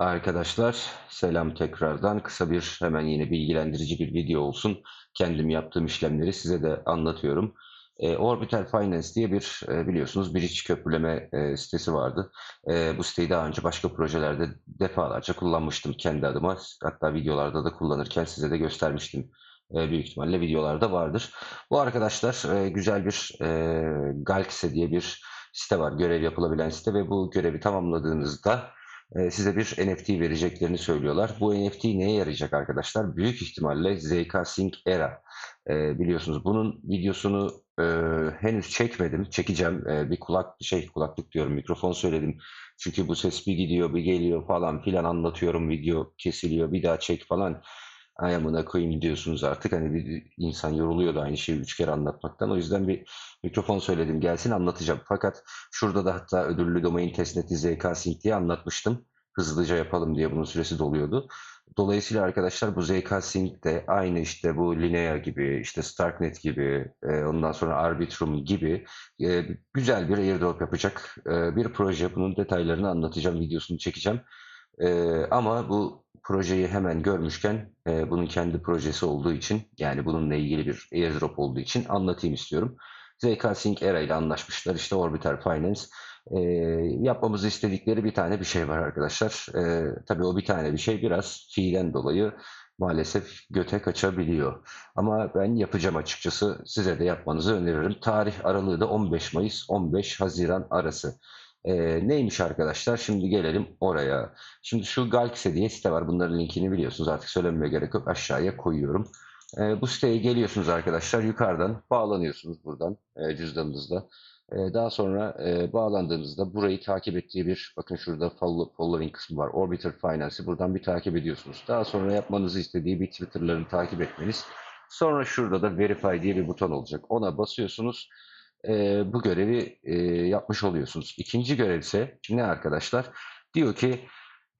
Arkadaşlar selam tekrardan. Kısa bir hemen yine bilgilendirici bir video olsun. Kendim yaptığım işlemleri size de anlatıyorum. E, Orbital Finance diye bir e, biliyorsunuz bir iç köprüleme e, sitesi vardı. E, bu siteyi daha önce başka projelerde defalarca kullanmıştım kendi adıma. Hatta videolarda da kullanırken size de göstermiştim. E, büyük ihtimalle videolarda vardır. Bu arkadaşlar e, güzel bir e, Galkse diye bir site var. Görev yapılabilen site ve bu görevi tamamladığınızda size bir NFT vereceklerini söylüyorlar. Bu NFT neye yarayacak arkadaşlar? Büyük ihtimalle ZK Sync Era. E, biliyorsunuz bunun videosunu e, henüz çekmedim. Çekeceğim. E, bir kulak şey kulaklık diyorum mikrofon söyledim. Çünkü bu ses bir gidiyor bir geliyor falan filan anlatıyorum. Video kesiliyor bir daha çek falan. Ay amına koyayım diyorsunuz artık. Hani bir insan yoruluyor da aynı şeyi üç kere anlatmaktan. O yüzden bir mikrofon söyledim gelsin anlatacağım. Fakat şurada da hatta ödüllü domain testneti ZK Sync diye anlatmıştım. Hızlıca yapalım diye bunun süresi doluyordu. Dolayısıyla arkadaşlar bu ZK Sync de aynı işte bu Linea gibi, işte Starknet gibi, e, ondan sonra Arbitrum gibi e, güzel bir airdrop yapacak e, bir proje. Bunun detaylarını anlatacağım, videosunu çekeceğim. E, ama bu projeyi hemen görmüşken e, bunun kendi projesi olduğu için yani bununla ilgili bir airdrop olduğu için anlatayım istiyorum. ZK Sync Era ile anlaşmışlar. İşte Orbital Finance. E, yapmamızı istedikleri bir tane bir şey var arkadaşlar. E, tabii o bir tane bir şey biraz fiilen dolayı maalesef göte kaçabiliyor. Ama ben yapacağım açıkçası. Size de yapmanızı öneririm. Tarih aralığı da 15 Mayıs 15 Haziran arası. E, neymiş arkadaşlar? Şimdi gelelim oraya. Şimdi şu Galkse diye site var. Bunların linkini biliyorsunuz. Artık söylemeye gerek yok. Aşağıya koyuyorum. E, bu siteye geliyorsunuz arkadaşlar. Yukarıdan bağlanıyorsunuz buradan e, cüzdanınızda. E, daha sonra e, bağlandığınızda burayı takip ettiği bir, bakın şurada follow, following kısmı var. Orbiter Finance'ı buradan bir takip ediyorsunuz. Daha sonra yapmanızı istediği bir Twitter'larını takip etmeniz. Sonra şurada da Verify diye bir buton olacak. Ona basıyorsunuz e, bu görevi e, yapmış oluyorsunuz. İkinci görev ise ne arkadaşlar? Diyor ki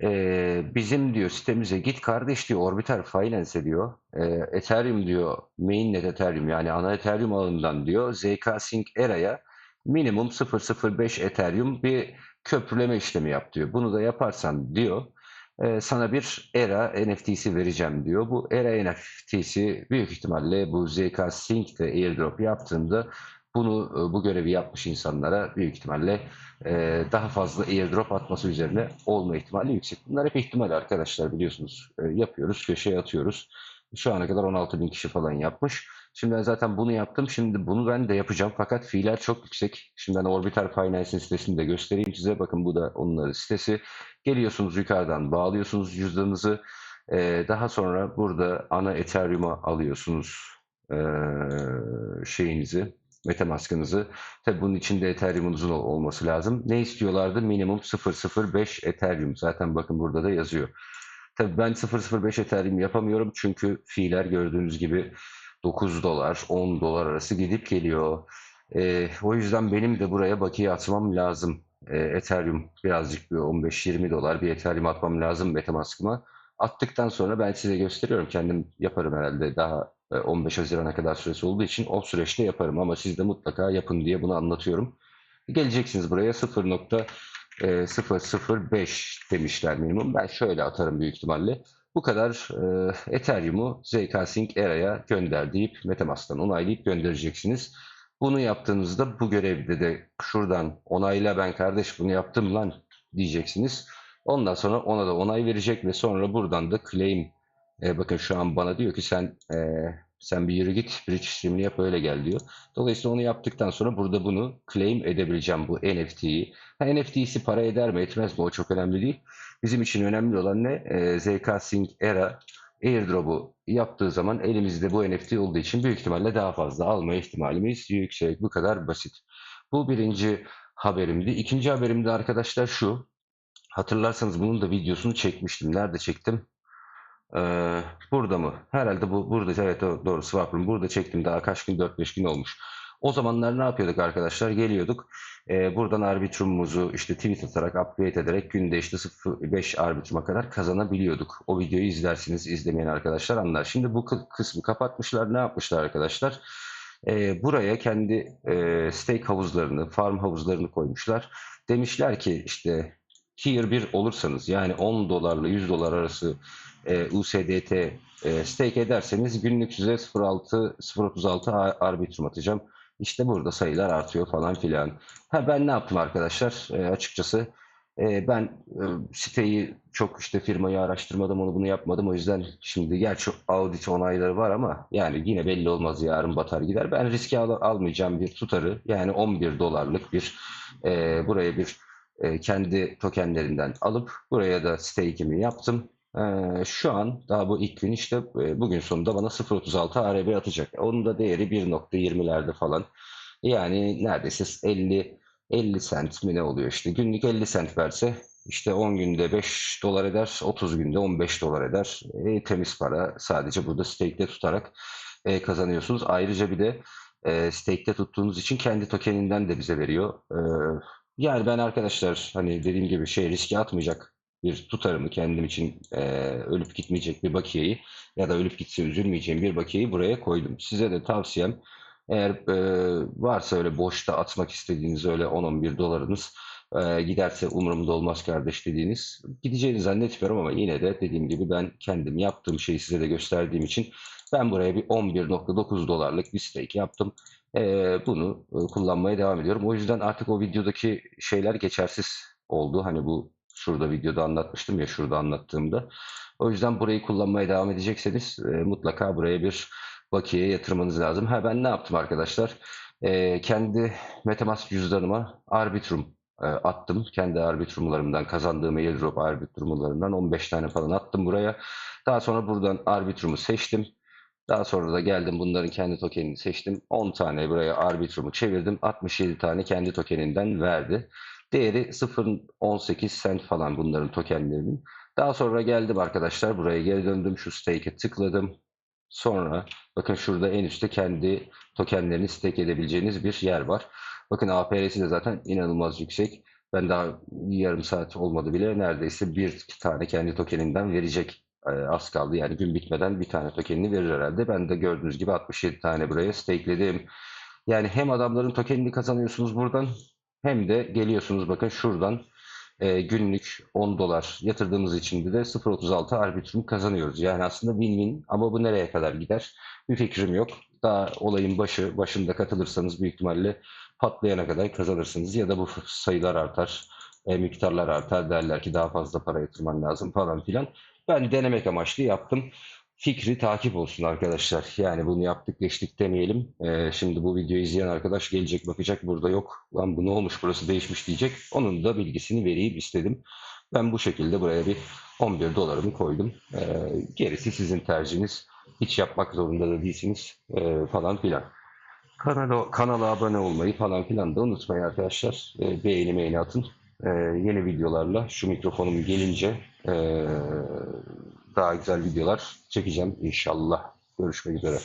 e, bizim diyor sitemize git kardeş diyor Orbital Finance diyor. E, Ethereum diyor mainnet Ethereum yani ana Ethereum ağından diyor ZK Sync Era'ya minimum 0.05 Ethereum bir köprüleme işlemi yap diyor. Bunu da yaparsan diyor e, sana bir ERA NFT'si vereceğim diyor. Bu ERA NFT'si büyük ihtimalle bu ZK Sync'te airdrop yaptığında bunu e, bu görevi yapmış insanlara büyük ihtimalle e, daha fazla airdrop atması üzerine olma ihtimali yüksek. Bunlar hep ihtimal arkadaşlar biliyorsunuz. E, yapıyoruz, köşeye atıyoruz. Şu ana kadar 16 bin kişi falan yapmış. Şimdi ben zaten bunu yaptım. Şimdi bunu ben de yapacağım. Fakat fiiller çok yüksek. Şimdi ben Orbital Finance'in sitesini de göstereyim size. Bakın bu da onların sitesi. Geliyorsunuz yukarıdan bağlıyorsunuz cüzdanınızı. Ee, daha sonra burada ana Ethereum'a alıyorsunuz ee, şeyinizi, Metamask'ınızı. Tabi bunun içinde Ethereum'unuzun olması lazım. Ne istiyorlardı? Minimum 0.05 Ethereum. Zaten bakın burada da yazıyor. Tabii ben 0.05 Ethereum yapamıyorum çünkü fiiller gördüğünüz gibi 9 dolar, 10 dolar arası gidip geliyor. E, o yüzden benim de buraya bakiye atmam lazım. E, Ethereum birazcık bir 15-20 dolar bir Ethereum atmam lazım Metamask'ıma. Attıktan sonra ben size gösteriyorum. Kendim yaparım herhalde daha 15 Haziran'a kadar süresi olduğu için o süreçte yaparım ama siz de mutlaka yapın diye bunu anlatıyorum. Geleceksiniz buraya 0.005 demişler minimum. Ben şöyle atarım büyük ihtimalle. Bu kadar e, Ethereum'u ZK Sync Era'ya gönder deyip Metamask'tan onaylayıp göndereceksiniz. Bunu yaptığınızda bu görevde de şuradan onayla ben kardeş bunu yaptım lan diyeceksiniz. Ondan sonra ona da onay verecek ve sonra buradan da claim e, bakın şu an bana diyor ki sen e, sen bir yürü git bridge stream'ini yap öyle gel diyor. Dolayısıyla onu yaptıktan sonra burada bunu claim edebileceğim bu NFT'yi. NFT'si para eder mi etmez mi o çok önemli değil. Bizim için önemli olan ne? E, ZK Sync Era airdrop'u yaptığı zaman elimizde bu NFT olduğu için büyük ihtimalle daha fazla alma ihtimalimiz yüksek. Bu kadar basit. Bu birinci haberimdi. İkinci haberim de arkadaşlar şu. Hatırlarsanız bunun da videosunu çekmiştim. Nerede çektim? Ee, burada mı? Herhalde bu burada evet doğru Swap'ın burada çektim daha kaç gün 4-5 gün olmuş. O zamanlar ne yapıyorduk arkadaşlar? Geliyorduk. E, buradan arbitrumumuzu işte tweet atarak, upgrade ederek günde işte 0.5 arbitruma kadar kazanabiliyorduk. O videoyu izlersiniz, izlemeyen arkadaşlar anlar. Şimdi bu kısmı kapatmışlar. Ne yapmışlar arkadaşlar? E, buraya kendi e, stake havuzlarını, farm havuzlarını koymuşlar. Demişler ki işte tier 1 olursanız yani 10 dolarla 100 dolar arası e, USDT e, stake ederseniz günlük size 0.6 0.36 a- arbitrum atacağım. İşte burada sayılar artıyor falan filan. Ha ben ne yaptım arkadaşlar? E, açıkçası e, ben e, siteyi çok işte firmayı araştırmadım onu bunu yapmadım. O yüzden şimdi gerçi audit onayları var ama yani yine belli olmaz yarın batar gider. Ben riske al- almayacağım bir tutarı yani 11 dolarlık bir e, buraya bir e, kendi tokenlerinden alıp buraya da stake'imi yaptım. E, şu an daha bu ilk gün işte e, bugün sonunda bana 0.36 ARB atacak. Onun da değeri 1.20'lerde falan. Yani neredeyse 50 50 sent mi ne oluyor işte. Günlük 50 sent verse işte 10 günde 5 dolar eder 30 günde 15 dolar eder. E, temiz para. Sadece burada stake'de tutarak e, kazanıyorsunuz. Ayrıca bir de e, stake'de tuttuğunuz için kendi tokeninden de bize veriyor. E, yani ben arkadaşlar hani dediğim gibi şey riske atmayacak bir tutarımı kendim için e, ölüp gitmeyecek bir bakiyeyi ya da ölüp gitse üzülmeyeceğim bir bakiyeyi buraya koydum size de tavsiyem eğer e, varsa öyle boşta atmak istediğiniz öyle 10-11 dolarınız e, giderse umurumda olmaz kardeş dediğiniz gideceğini zannetmiyorum ama yine de dediğim gibi ben kendim yaptığım şeyi size de gösterdiğim için ben buraya bir 11.9 dolarlık bir stake yaptım. E, bunu e, kullanmaya devam ediyorum. O yüzden artık o videodaki şeyler geçersiz oldu. Hani bu şurada videoda anlatmıştım ya şurada anlattığımda. O yüzden burayı kullanmaya devam edecekseniz e, mutlaka buraya bir bakiye yatırmanız lazım. Ha ben ne yaptım arkadaşlar? Ee, kendi Metamask cüzdanıma Arbitrum e, attım. Kendi Arbitrumlarımdan kazandığım airdrop Arbitrumlarından 15 tane falan attım buraya. Daha sonra buradan Arbitrum'u seçtim. Daha sonra da geldim bunların kendi tokenini seçtim. 10 tane buraya Arbitrum'u çevirdim. 67 tane kendi tokeninden verdi. Değeri 0.18 cent falan bunların tokenlerinin. Daha sonra geldim arkadaşlar buraya geri döndüm. Şu stake'e tıkladım. Sonra bakın şurada en üstte kendi tokenlerini stake edebileceğiniz bir yer var. Bakın APR'si de zaten inanılmaz yüksek. Ben daha yarım saat olmadı bile neredeyse bir tane kendi tokeninden verecek e, az kaldı. Yani gün bitmeden bir tane tokenini verir herhalde. Ben de gördüğünüz gibi 67 tane buraya stakeledim. Yani hem adamların tokenini kazanıyorsunuz buradan hem de geliyorsunuz bakın şuradan e, günlük 10 dolar yatırdığımız için de 0.36 arbitrum kazanıyoruz. Yani aslında win-win ama bu nereye kadar gider? Bir fikrim yok. Daha olayın başı, başında katılırsanız büyük ihtimalle patlayana kadar kazanırsınız. Ya da bu sayılar artar, e, miktarlar artar derler ki daha fazla para yatırman lazım falan filan. Ben denemek amaçlı yaptım. Fikri takip olsun arkadaşlar. Yani bunu yaptık geçtik demeyelim. Ee, şimdi bu videoyu izleyen arkadaş gelecek bakacak burada yok. Lan bu ne olmuş burası değişmiş diyecek. Onun da bilgisini vereyim istedim. Ben bu şekilde buraya bir 11 dolarımı koydum. Ee, gerisi sizin tercihiniz. Hiç yapmak zorunda da değilsiniz ee, falan filan. Kanala, kanala abone olmayı falan filan da unutmayın arkadaşlar. Ee, beğeni beğeni atın. Ee, yeni videolarla şu mikrofonum gelince daha güzel videolar çekeceğim inşallah. Görüşmek üzere.